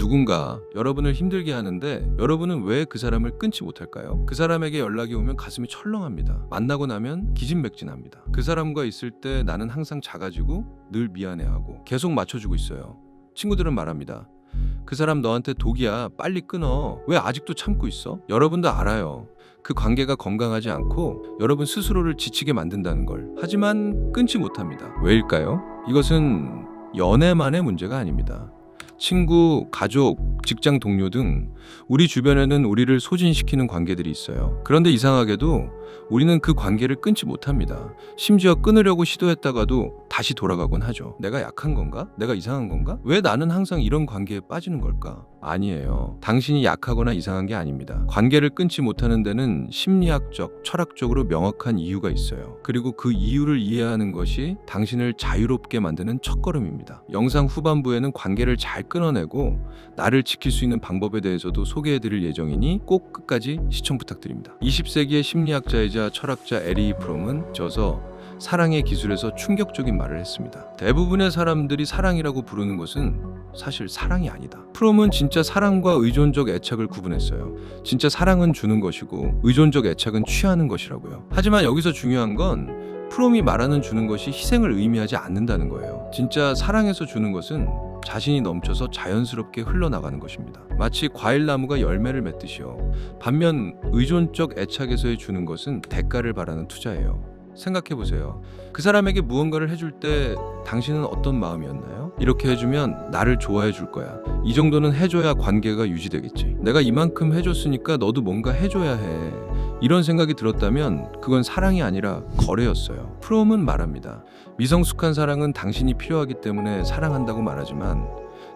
누군가 여러분을 힘들게 하는데 여러분은 왜 그 사람을 끊지 못할까요? 그 사람에게 연락이 오면 가슴이 철렁합니다. 만나고 나면 기진맥진합니다. 그 사람과 있을 때 나는 항상 작아지고 늘 미안해하고 계속 맞춰주고 있어요. 친구들은 말합니다. 그 사람 너한테 독이야. 빨리 끊어. 왜 아직도 참고 있어? 여러분도 알아요. 그 관계가 건강하지 않고 여러분 스스로를 지치게 만든다는 걸. 하지만 끊지 못합니다. 왜일까요? 이것은 연애만의 문제가 아닙니다. 친구, 가족, 직장 동료 등 우리 주변에는 우리를 소진시키는 관계들이 있어요. 그런데 이상하게도 우리는 그 관계를 끊지 못합니다. 심지어 끊으려고 시도했다가도 다시 돌아가곤 하죠. 내가 약한 건가? 내가 이상한 건가? 왜 나는 항상 이런 관계에 빠지는 걸까? 아니에요. 당신이 약하거나 이상한 게 아닙니다. 관계를 끊지 못하는 데는 심리학적, 철학적으로 명확한 이유가 있어요. 그리고 그 이유를 이해하는 것이 당신을 자유롭게 만드는 첫걸음입니다. 영상 후반부에는 관계를 잘 끊어내고 나를 지킬 수 있는 방법에 대해서도 소개해 드릴 예정이니 꼭 끝까지 시청 부탁드립니다. 20세기의 심리학자이자 철학자 에리 프롬은 저서 사랑의 기술에서 충격적인 말을 했습니다. 대부분의 사람들이 사랑이라고 부르는 것은 사실 사랑이 아니다. 프롬은 진짜 사랑과 의존적 애착을 구분했어요. 진짜 사랑은 주는 것이고 의존적 애착은 취하는 것이라고요. 하지만 여기서 중요한 건 프롬이 말하는 주는 것이 희생을 의미하지 않는다는 거예요. 진짜 사랑에서 주는 것은 자신이 넘쳐서 자연스럽게 흘러나가는 것입니다. 마치 과일나무가 열매를 맺듯이요. 반면 의존적 애착에서의 주는 것은 대가를 바라는 투자예요. 생각해 보세요. 그 사람에게 무언가를 해줄 때 당신은 어떤 마음이었나요? 이렇게 해주면 나를 좋아해 줄 거야. 이 정도는 해줘야 관계가 유지되겠지. 내가 이만큼 해줬으니까 너도 뭔가 해줘야 해. 이런 생각이 들었다면 그건 사랑이 아니라 거래였어요. 프롬은 말합니다. 미성숙한 사랑은 당신이 필요하기 때문에 사랑한다고 말하지만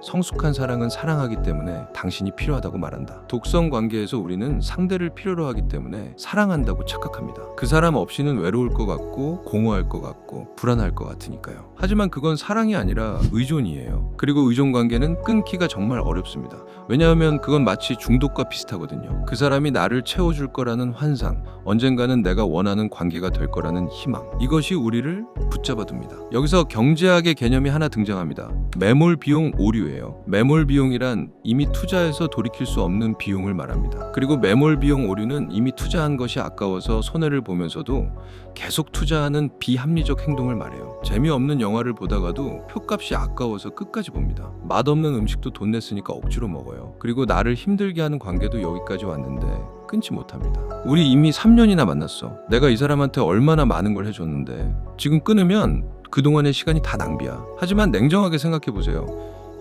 성숙한 사랑은 사랑하기 때문에 당신이 필요하다고 말한다. 독성 관계에서 우리는 상대를 필요로 하기 때문에 사랑한다고 착각합니다. 그 사람 없이는 외로울 것 같고 공허할 것 같고 불안할 것 같으니까요. 하지만 그건 사랑이 아니라 의존이에요. 그리고 의존 관계는 끊기가 정말 어렵습니다. 왜냐하면 그건 마치 중독과 비슷하거든요. 그 사람이 나를 채워줄 거라는 환상, 언젠가는 내가 원하는 관계가 될 거라는 희망. 이것이 우리를 붙잡아둡니다. 여기서 경제학의 개념이 하나 등장합니다. 매몰 비용 오류예요. 매몰 비용이란 이미 투자해서 돌이킬 수 없는 비용을 말합니다. 그리고 매몰 비용 오류는 이미 투자한 것이 아까워서 손해를 보면서도 계속 투자하는 비합리적 행동을 말해요. 재미없는 영화를 보다가도 표값이 아까워서 끝까지 봅니다. 맛없는 음식도 돈 냈으니까 억지로 먹어요. 그리고 나를 힘들게 하는 관계도 여기까지 왔는데 끊지 못합니다. 우리 이미 3년이나 만났어. 내가 이 사람한테 얼마나 많은 걸 해줬는데 지금 끊으면 그동안의 시간이 다 낭비야. 하지만 냉정하게 생각해 보세요.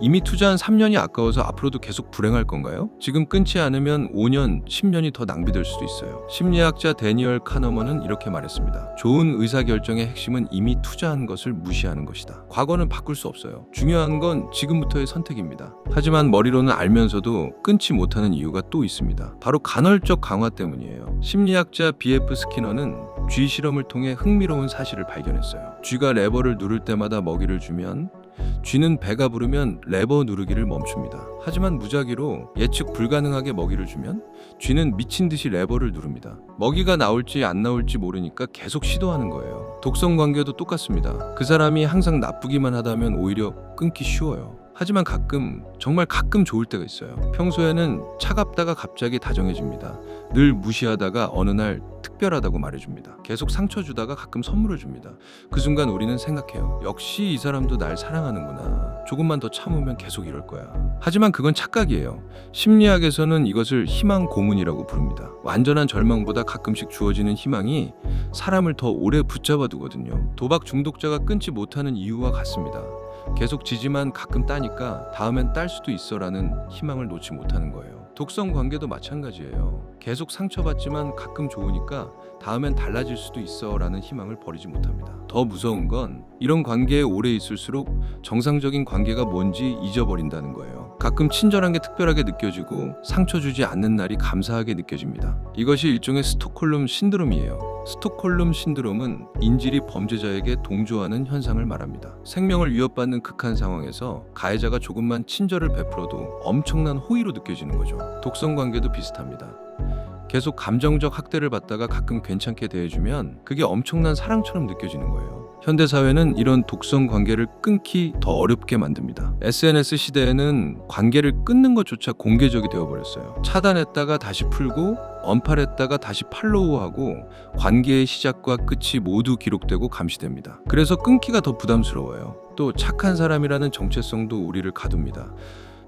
이미 투자한 3년이 아까워서 앞으로도 계속 불행할 건가요? 지금 끊지 않으면 5년, 10년이 더 낭비될 수도 있어요. 심리학자 데니얼 카너먼은 이렇게 말했습니다. 좋은 의사결정의 핵심은 이미 투자한 것을 무시하는 것이다. 과거는 바꿀 수 없어요. 중요한 건 지금부터의 선택입니다. 하지만 머리로는 알면서도 끊지 못하는 이유가 또 있습니다. 바로 간헐적 강화 때문이에요. 심리학자 B.F. 스키너는 쥐 실험을 통해 흥미로운 사실을 발견했어요. 쥐가 레버를 누를 때마다 먹이를 주면 쥐는 배가 부르면 레버 누르기를 멈춥니다. 하지만 무작위로 예측 불가능하게 먹이를 주면 쥐는 미친 듯이 레버를 누릅니다. 먹이가 나올지 안 나올지 모르니까 계속 시도하는 거예요. 독성 관계도 똑같습니다. 그 사람이 항상 나쁘기만 하다면 오히려 끊기 쉬워요. 하지만 가끔 정말 가끔 좋을 때가 있어요. 평소에는 차갑다가 갑자기 다정해집니다. 늘 무시하다가 어느 날 특별하다고 말해줍니다. 계속 상처 주다가 가끔 선물을 줍니다. 그 순간 우리는 생각해요. 역시 이 사람도 날 사랑하는구나. 조금만 더 참으면 계속 이럴 거야. 하지만 그건 착각이에요. 심리학에서는 이것을 희망 고문이라고 부릅니다. 완전한 절망보다 가끔씩 주어지는 희망이 사람을 더 오래 붙잡아 두거든요. 도박 중독자가 끊지 못하는 이유와 같습니다. 계속 지지만 가끔 따니까 다음엔 딸 수도 있어라는 희망을 놓지 못하는 거예요. 독성 관계도 마찬가지예요. 계속 상처받지만 가끔 좋으니까 다음엔 달라질 수도 있어라는 희망을 버리지 못합니다. 더 무서운 건 이런 관계에 오래 있을수록 정상적인 관계가 뭔지 잊어버린다는 거예요. 가끔 친절한 게 특별하게 느껴지고 상처 주지 않는 날이 감사하게 느껴집니다. 이것이 일종의 스톡홀름 신드롬이에요. 스톡홀름 신드롬은 인질이 범죄자에게 동조하는 현상을 말합니다. 생명을 위협받는 극한 상황에서 가해자가 조금만 친절을 베풀어도 엄청난 호의로 느껴지는 거죠. 독성 관계도 비슷합니다. 계속 감정적 학대를 받다가 가끔 괜찮게 대해주면 그게 엄청난 사랑처럼 느껴지는 거예요. 현대 사회는 이런 독성 관계를 끊기 더 어렵게 만듭니다. SNS 시대에는 관계를 끊는 것조차 공개적이 되어 버렸어요. 차단했다가 다시 풀고 언팔했다가 다시 팔로우하고 관계의 시작과 끝이 모두 기록되고 감시됩니다. 그래서 끊기가 더 부담스러워요. 또 착한 사람이라는 정체성도 우리를 가둡니다.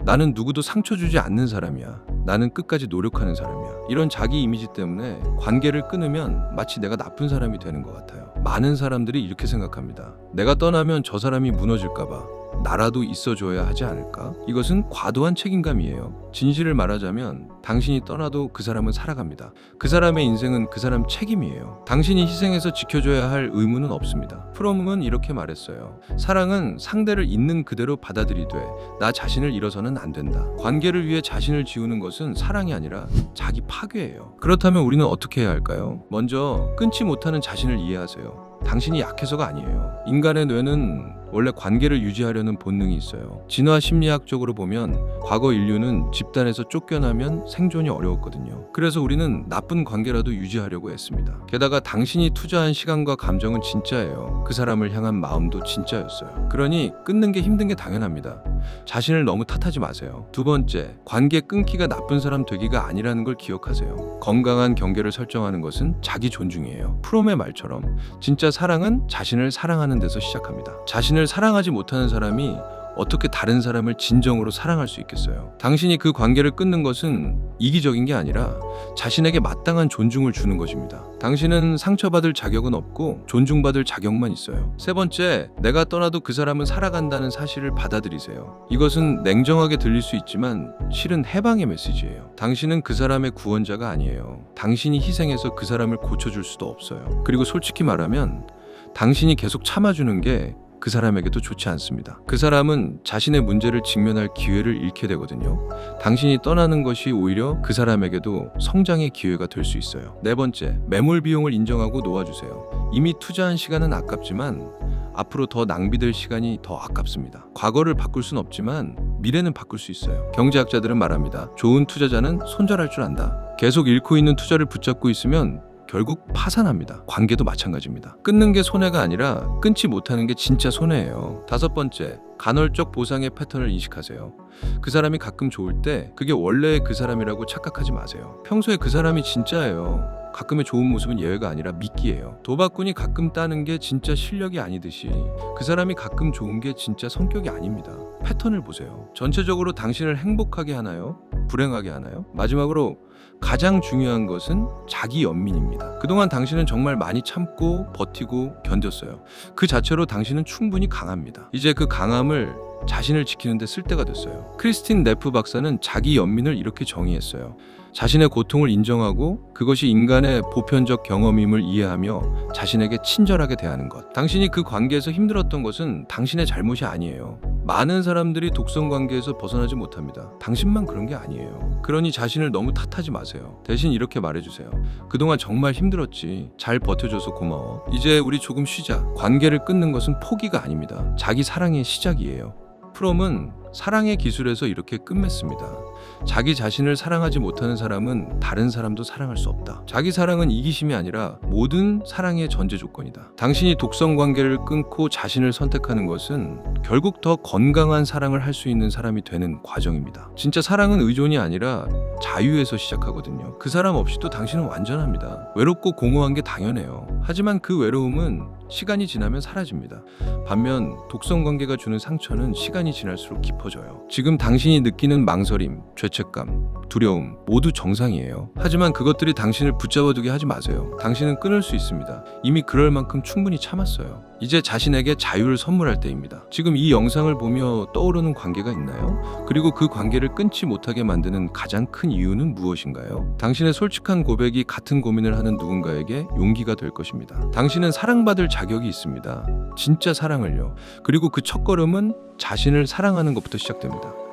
나는 누구도 상처 주지 않는 사람이야. 나는 끝까지 노력하는 사람이야. 이런 자기 이미지 때문에 관계를 끊으면 마치 내가 나쁜 사람이 되는 것 같아요. 많은 사람들이 이렇게 생각합니다. 내가 떠나면 저 사람이 무너질까봐. 나라도 있어줘야 하지 않을까? 이것은 과도한 책임감이에요. 진실을 말하자면 당신이 떠나도 그 사람은 살아갑니다. 그 사람의 인생은 그 사람 책임이에요. 당신이 희생해서 지켜줘야 할 의무는 없습니다. 프롬은 이렇게 말했어요. 사랑은 상대를 있는 그대로 받아들이되 나 자신을 잃어서는 안 된다. 관계를 위해 자신을 지우는 것은 사랑이 아니라 자기 파괴예요. 그렇다면 우리는 어떻게 해야 할까요? 먼저 끊지 못하는 자신을 이해하세요. 당신이 약해서가 아니에요. 인간의 뇌는 원래 관계를 유지하려는 본능이 있어요. 진화 심리학적으로 보면 과거 인류는 집단에서 쫓겨나면 생존이 어려웠거든요. 그래서 우리는 나쁜 관계라도 유지하려고 했습니다. 게다가 당신이 투자한 시간과 감정은 진짜예요. 그 사람을 향한 마음도 진짜였어요. 그러니 끊는 게 힘든 게 당연합니다. 자신을 너무 탓하지 마세요. 두 번째, 관계 끊기가 나쁜 사람 되기가 아니라는 걸 기억하세요. 건강한 경계를 설정하는 것은 자기 존중이에요. 프롬의 말처럼 진짜 사랑은 자신을 사랑하는 데서 시작합니다. 자신을 사랑하지 못하는 사람이 어떻게 다른 사람을 진정으로 사랑할 수 있겠어요? 당신이 그 관계를 끊는 것은 이기적인 게 아니라 자신에게 마땅한 존중을 주는 것입니다. 당신은 상처받을 자격은 없고 존중받을 자격만 있어요. 세 번째, 내가 떠나도 그 사람은 살아간다는 사실을 받아들이세요. 이것은 냉정하게 들릴 수 있지만 실은 해방의 메시지예요. 당신은 그 사람의 구원자가 아니에요. 당신이 희생해서 그 사람을 고쳐줄 수도 없어요. 그리고 솔직히 말하면 당신이 계속 참아주는 게 그 사람에게도 좋지 않습니다. 그 사람은 자신의 문제를 직면할 기회를 잃게 되거든요. 당신이 떠나는 것이 오히려 그 사람에게도 성장의 기회가 될 수 있어요. 네 번째, 매몰 비용을 인정하고 놓아주세요. 이미 투자한 시간은 아깝지만 앞으로 더 낭비될 시간이 더 아깝습니다. 과거를 바꿀 순 없지만 미래는 바꿀 수 있어요. 경제학자들은 말합니다. 좋은 투자자는 손절할 줄 안다. 계속 잃고 있는 투자를 붙잡고 있으면 결국 파산합니다. 관계도 마찬가지입니다. 끊는 게 손해가 아니라 끊지 못하는 게 진짜 손해예요. 다섯 번째, 간헐적 보상의 패턴을 인식하세요. 그 사람이 가끔 좋을 때 그게 원래 그 사람이라고 착각하지 마세요. 평소에 그 사람이 진짜예요. 가끔의 좋은 모습은 예외가 아니라 미끼예요. 도박꾼이 가끔 따는 게 진짜 실력이 아니듯이 그 사람이 가끔 좋은 게 진짜 성격이 아닙니다. 패턴을 보세요. 전체적으로 당신을 행복하게 하나요? 불행하게 하나요? 마지막으로 가장 중요한 것은 자기 연민입니다. 그동안 당신은 정말 많이 참고 버티고 견뎠어요. 그 자체로 당신은 충분히 강합니다. 이제 그 강함을 자신을 지키는데 쓸 때가 됐어요. 크리스틴 네프 박사는 자기 연민을 이렇게 정의했어요. 자신의 고통을 인정하고 그것이 인간의 보편적 경험임을 이해하며 자신에게 친절하게 대하는 것. 당신이 그 관계에서 힘들었던 것은 당신의 잘못이 아니에요. 많은 사람들이 독성 관계에서 벗어나지 못합니다. 당신만 그런 게 아니에요. 그러니 자신을 너무 탓하지 마세요. 대신 이렇게 말해주세요. 그동안 정말 힘들었지. 잘 버텨줘서 고마워. 이제 우리 조금 쉬자. 관계를 끊는 것은 포기가 아닙니다. 자기 사랑의 시작이에요. 프롬은 사랑의 기술에서 이렇게 끝맺습니다. 자기 자신을 사랑하지 못하는 사람은 다른 사람도 사랑할 수 없다. 자기 사랑은 이기심이 아니라 모든 사랑의 전제 조건이다. 당신이 독성 관계를 끊고 자신을 선택하는 것은 결국 더 건강한 사랑을 할 수 있는 사람이 되는 과정입니다. 진짜 사랑은 의존이 아니라 자유에서 시작하거든요. 그 사람 없이도 당신은 완전합니다. 외롭고 공허한 게 당연해요. 하지만 그 외로움은 시간이 지나면 사라집니다. 반면 독성 관계가 주는 상처는 시간이 지날수록 깊어져요. 지금 당신이 느끼는 망설임, 죄책감, 두려움 모두 정상이에요. 하지만 그것들이 당신을 붙잡아두게 하지 마세요. 당신은 끊을 수 있습니다. 이미 그럴 만큼 충분히 참았어요. 이제 자신에게 자유를 선물할 때입니다. 지금 이 영상을 보며 떠오르는 관계가 있나요? 그리고 그 관계를 끊지 못하게 만드는 가장 큰 이유는 무엇인가요? 당신의 솔직한 고백이 같은 고민을 하는 누군가에게 용기가 될 것입니다. 당신은 사랑받을 자격이 있습니다. 진짜 사랑을요. 그리고 그 첫걸음은 자신을 사랑하는 것부터 시작됩니다.